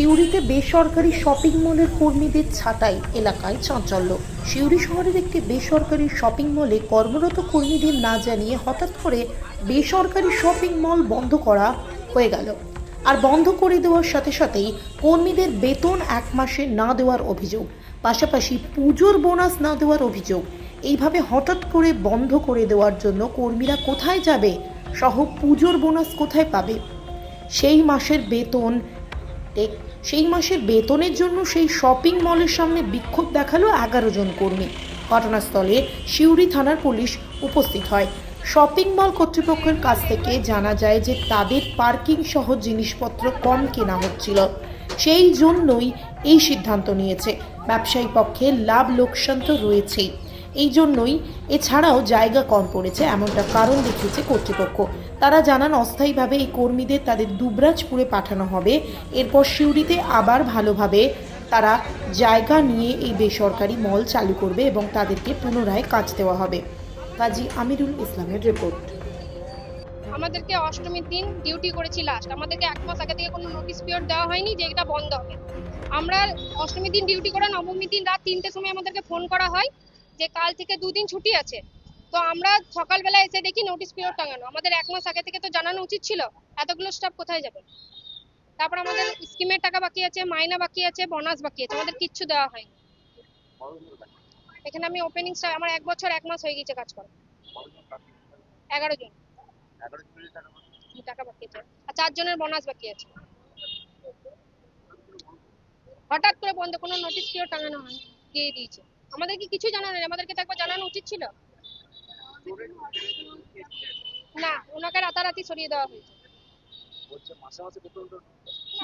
সিউড়িতে বেসরকারি শপিং মলের কর্মীদের ছাঁটাই এলাকায় চাঞ্চল্য। সিউড়ি শহরের একটি বেসরকারি শপিং মলে কর্মরত কর্মীদের না জানিয়ে হঠাৎ করে বেসরকারি শপিং মল বন্ধ করা হয়ে গেল। আর বন্ধ করে দেওয়ার সাথে সাথেই কর্মীদের বেতন এক মাসে না দেওয়ার অভিযোগ, পাশাপাশি পুজোর বোনাস না দেওয়ার অভিযোগ। এইভাবে হঠাৎ করে বন্ধ করে দেওয়ার জন্য কর্মীরা কোথায় যাবে? সহ পুজোর বোনাস কোথায় পাবে? সেই মাসের বেতন সেই মাসের বেতনের জন্য সেই শপিং মলের সামনে বিক্ষোভ দেখাল এগারো জন কর্মী। ঘটনাস্থলে সিউড়ি থানার পুলিশ উপস্থিত হয়। শপিং মল কর্তৃপক্ষের কাছ থেকে জানা যায় যে তাদের পার্কিং সহ জিনিসপত্র কম কেনা হচ্ছিল। সেই জন্যই এই সিদ্ধান্ত নিয়েছে। ব্যবসায়ী পক্ষে লাভ লোকসান তো রয়েছেই। এই জন্যই এছাড়াও জায়গা কম পড়েছে, এমনটা কারণ দেখিয়েছে কর্তৃপক্ষ। তারা জানান, অস্থায়ীভাবে এই কর্মীদের তাদের দুবরাজপুরে পাঠানো হবে। এরপর সিউড়িতে আবার ভালোভাবে তারা জায়গা নিয়ে এই বেসরকারি মল চালু করবে এবং তাদেরকে পুনরায় কাজ দেওয়া হবে। কাজী আমিরুল ইসলামের রিপোর্ট। আমাদেরকে অষ্টমীর দিন ডিউটি করেছি লাস্ট আমাদেরকে এক মাস আগে থেকে কোনো নোটিশ পিরিয়ড দেওয়া হয়নি যে এটা বন্ধ হবে। আমরা অষ্টমীর দিন ডিউটি করে নবমীর দিন রাত তিনটের সময় আমাদেরকে ফোন করা হয়। যে কাল থেকে দুদিন ছুটি আছে। তো আমরা সকালবেলা এসে দেখি নোটিশ পিরিয়ড টাঙানো। আমাদের এক মাস আগে থেকে তো জানানো উচিত ছিল, এতগুলো স্টাফ কোথায় যাবে? তারপর আমাদের স্কিমের টাকা বাকি আছে, মাইনা বাকি আছে বোনাস বাকি আছে, আমাদের কিচ্ছু দেওয়া হয়নি। এখানে আমি ওপেনিং আমার এক বছর, এক মাস হয়ে গেছে কাজ করা এগারো জন। টাকা বাকি আছে। আর চারজনের বোনাস বাকি আছে। হঠাৎ করে বন্ধ, কোনো নোটিশ কেউ টাঙানো হয়নি, দিয়ে দিয়েছে। আমাদের কি কিছু জানানো নেই? আমাদেরকে তো একবার জানানো উচিত ছিল। না ওনাকে রাতারাতি সরিয়ে দেওয়া হয়েছে।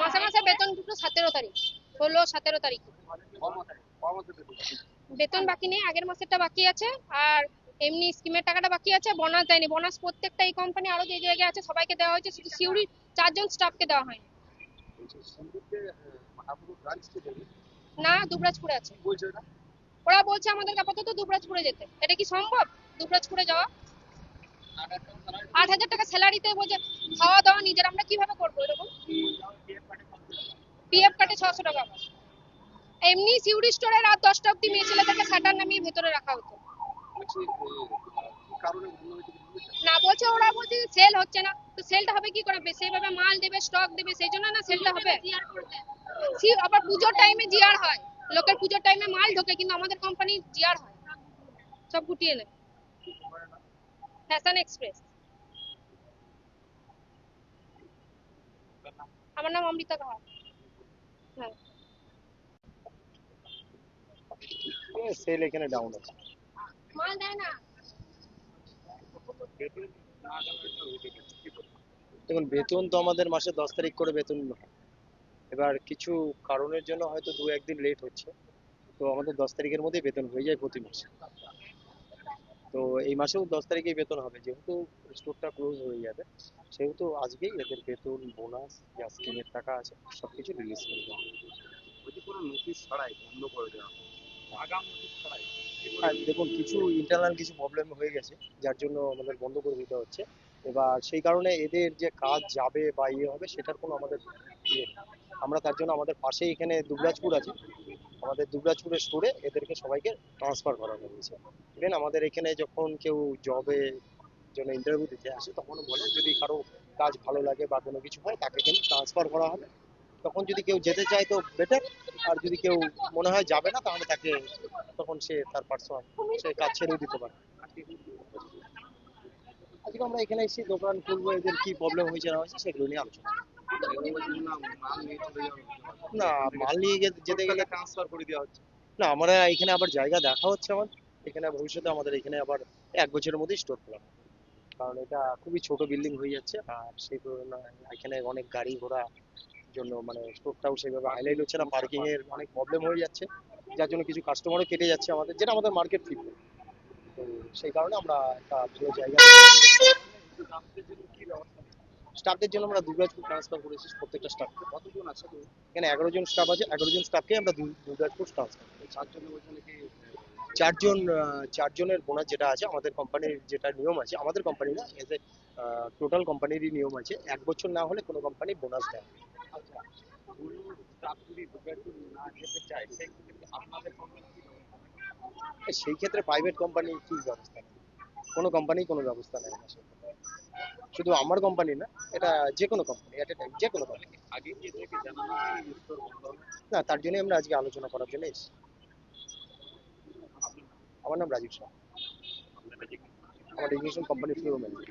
মাসে মাসে বেতন দুটো সতেরো তারিখ ষোলো সতেরো তারিখ। বেতন বাকি নেই আগের মাসেরটা বাকি আছে আর এমনি স্কিমের টাকাটা বাকি আছে বোনাস দেয়নি। বোনাস প্রত্যেকটা এই কোম্পানি আরও যে জায়গায় আছে সবাইকে দেওয়া হয়েছে শুধু সিউড়ি চারজন স্টাফকে দেওয়া হয়নি। না দুবরাজপুরে আছে। ওরা বলছে আমাদেরকে আপাতত দুবরাজপুরে যেতে। এটা কি সম্ভব? দুবরাজপুরে যাওয়া? আট হাজার টাকা স্যালারিতে বলছে খাওয়া দাওয়া নিজের আমরা কীভাবে করব এরকম? পিএফ কাটে ছশো টাকা। এমনি সিউড়ি স্টোরে রাত দশটা অব্দি মেয়ে ছেলেদেরকে শাটার নামিয়ে ভেতরে রাখা হতো। না বলছে ওরা বলছে সেল হচ্ছে না। তো সেলটা হবে কি করে? সেইভাবে মাল দেবে স্টক দেবে সেই জন্য না সেলটা হবে? আবার পুজোর টাইমে জিআর হয়। লোকের পুজোর টাইমে মাল ঢোকে কিন্তু আমাদের কোম্পানি জিআর হয় সব গুটিয়ে নেয়। ফ্যাশন এক্সপ্রেস আমার নাম অমৃতা কাহা হ্যাঁ। সেল এখানে ডাউন আছে। মাল দেয় না। দেখুন বেতন তো আমাদের মাসে দশ তারিখ করে বেতন হয়। এবার কিছু কারণের জন্য হয়তো দু একদিন লেট হচ্ছে। তো আমাদের দশ তারিখের মধ্যেই বেতন হয়ে যায় প্রতি মাসে। তো এই মাসেও দশ তারিখেই বেতন হবে যেহেতু স্টোরটা ক্লোজ হয়ে যাবে সেহেতু আজকেই এদের বেতন বোনাস যা স্কিমের টাকা আছে সব কিছু রিলিজ করে দেওয়া হবে। যদি কোনো নোটিশ ছাড়াই বন্ধ করে দেওয়া আগাম নোটিশ ছাড়াই? আর দেখুন কিছু ইন্টারনাল কিছু প্রবলেম হয়ে গেছে যার জন্য আমাদের বন্ধ করে দিতে হচ্ছে। এবার সেই কারণে এদের যে কাজ যাবে বা ইয়ে হবে সেটার কোনো আমাদের ইয়ে নেই। আমরা তার জন্য আমাদের পাশেই এখানে দুবরাজপুর আছে। আমাদের দুবরাজপুরের স্টোরে এদেরকে সবাইকে ট্রান্সফার করা হয়েছে। ইভেন আমাদের এখানে যখন কেউ জবে জন্য ইন্টারভিউ দিতে আসে তখন বলে, যদি কারও কাজ ভালো লাগে বা কোনো কিছু হয়, তাকে কিন্তু ট্রান্সফার করা হবে। তখন যদি কেউ যেতে চায় তো বেটার আর যদি কেউ মনে হয় যাবে না, তাহলে তাকে তখন সে তার পার্সোনাল সে কাজ ছেড়েও দিতে পারে। আজকে আমরা এখানে এসে দোকান খুলবো, এদের কি প্রবলেম হয়েছে না হয়েছে, সেগুলো নিয়ে আলোচনা না মাল নিয়ে যেতে গেলে ট্রান্সফার করে দেওয়া হচ্ছে। না আমরা এখানে আবার জায়গা দেখা হচ্ছে আমার। এখানে ভবিষ্যতে আমাদের এখানে আবার এক বছরের মধ্যেই স্টোর খোলা কারণ এটা খুবই ছোট বিল্ডিং হয়ে যাচ্ছে আর সেই এখানে অনেক গাড়ি ঘোড়া জন্য মানে স্টোরটাও সেভাবে হাইলাইট হচ্ছে না। পার্কিং এর অনেক প্রবলেম হয়ে যাচ্ছে। যার জন্য কিছু কাস্টমারও কেটে যাচ্ছে আমাদের যেটা আমাদের মার্কেট ফিট তো সেই কারণে আমরা একটা ভালো জায়গা স্টাফদের জন্য আমরা দুর্গাজপুর ট্রান্সফার করেছি প্রত্যেকটা স্টাফকে কতজন আছে এখানে এগারো জন স্টাফ আছে এগারো জন স্টাফকে আমরা দুর্গাজপুর ট্রান্সফার চারজনের ওইখানে কি চারজন চারজনের বোনাস যেটা আছে আমাদের কোম্পানির যেটা নিয়ম আছে আমাদের কোম্পানি না এজ এ টোটাল কোম্পানিরই নিয়ম আছে এক বছর না হলে কোনো কোম্পানি বোনাস দেয় আচ্ছা সেই ক্ষেত্রে প্রাইভেট কোম্পানি কি ব্যবস্থা নেয়? কোনো কোম্পানি কোনো ব্যবস্থা নেয় না। শুধু আমার কোম্পানি না এটা যে কোনো কোম্পানি এট এ টাইম যে কোনো কোম্পানি আগে কি এদেরকে জানানো না তার জন্যই আমরা আজকে আলোচনা করার জন্য এসেছি। আমার নাম রাজীব শাহ আমার রেজিস্ট্রেশন কোম্পানি ফ্লোর ম্যানেজার